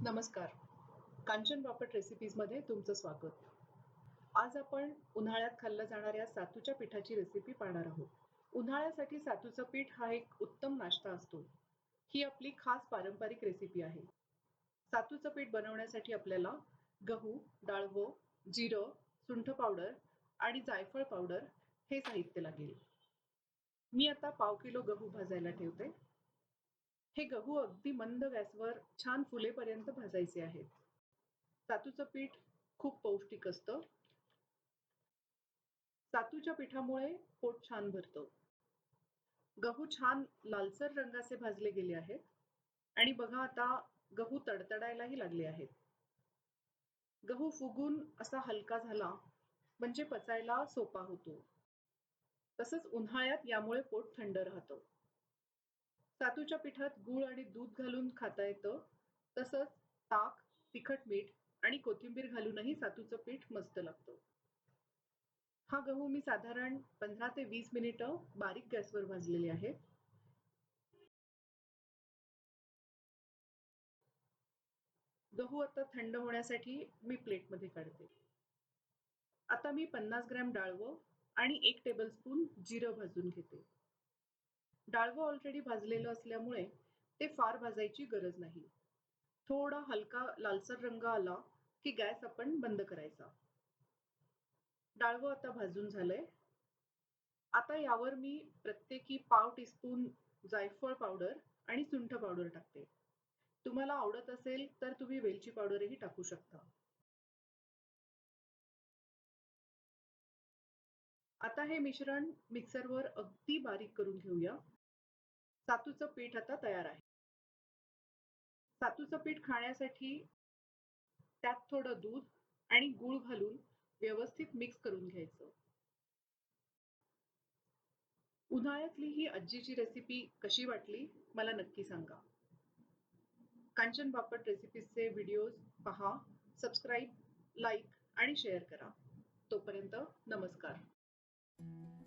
नमस्कार. कांचन बापट रेसिपीजमध्ये तुमचं स्वागत. आज आपण उन्हाळ्यात खाल्लं जाणाऱ्या सातूच्या पिठाची रेसिपी पाहणार आहोत. उन्हाळ्यासाठी सातूचं पीठ हा एक उत्तम नाश्ता असतो. ही आपली खास पारंपरिक रेसिपी आहे. सातूचं पीठ बनवण्यासाठी आपल्याला गहू डाळवं जिरं सुंठ पावडर आणि जायफळ पावडर हे साहित्य लागेल. मी आता पाव किलो गहू भाजायला ठेवते. हे गहू अगदी मंद गॅसवर छान फुलेपर्यंत भाजायचे आहेत. सातूचं पीठ खूप पौष्टिक असतं. सातूच्या पिठामुळे पोट छान भरतं. गहू छान लालसर रंगाचे भाजले गेले आहेत. आणि बघा आता गहू तडतडायलाही लागले आहेत. गहू फुगून असा हलका झाला म्हणजे पचायला सोपा होतो. तसंच उन्हाळ्यात यामुळे पोट थंड राहतं. सातूच्या पिठात गूळ आणि दूध घालून खाता येतं. तसंच ताक तिखट मीठ आणि कोथिंबीर घालूनही सातूचं पीठ मस्त लागतं. हा गहू मी साधारण पंधरा ते वीस मिनिटं बारीक गॅसवर भाजलेले आहे गहू आता थंड होण्यासाठी मी प्लेटमध्ये काढते. आता मी पन्नास ग्रॅम डाळवं आणि एक टेबलस्पून जिरं भाजून घेते. डाळवं ऑलरेडी भाजलेलं असल्यामुळे ते फार भाजायची गरज नाही. थोडा हलका लालसर रंग आला की गॅस आपण बंद करायचा. डाळवं आता भाजून झालंय. आता यावर मी प्रत्येकी पाव टीस्पून जायफळ पावडर आणि सुंठ पावडर टाकते. तुम्हाला आवडत असेल तर तुम्ही वेलची पावडरही टाकू शकता. आता हे मिश्रण मिक्सरवर अगदी बारीक करून घेऊया. सातूचं पीठ आता तयार आहे. सातूचं पीठ खाण्यासाठी त्यात थोडं दूध आणि गूळ घालून व्यवस्थित मिक्स करून घ्यायचं. उन्हाळ्यातली ही आजीची रेसिपी कशी वाटली मला नक्की सांगा. कांचन बापट रेसिपीजचे व्हिडिओज पहा सबस्क्राईब लाईक आणि शेअर करा. तोपर्यंत नमस्कार. Thank you.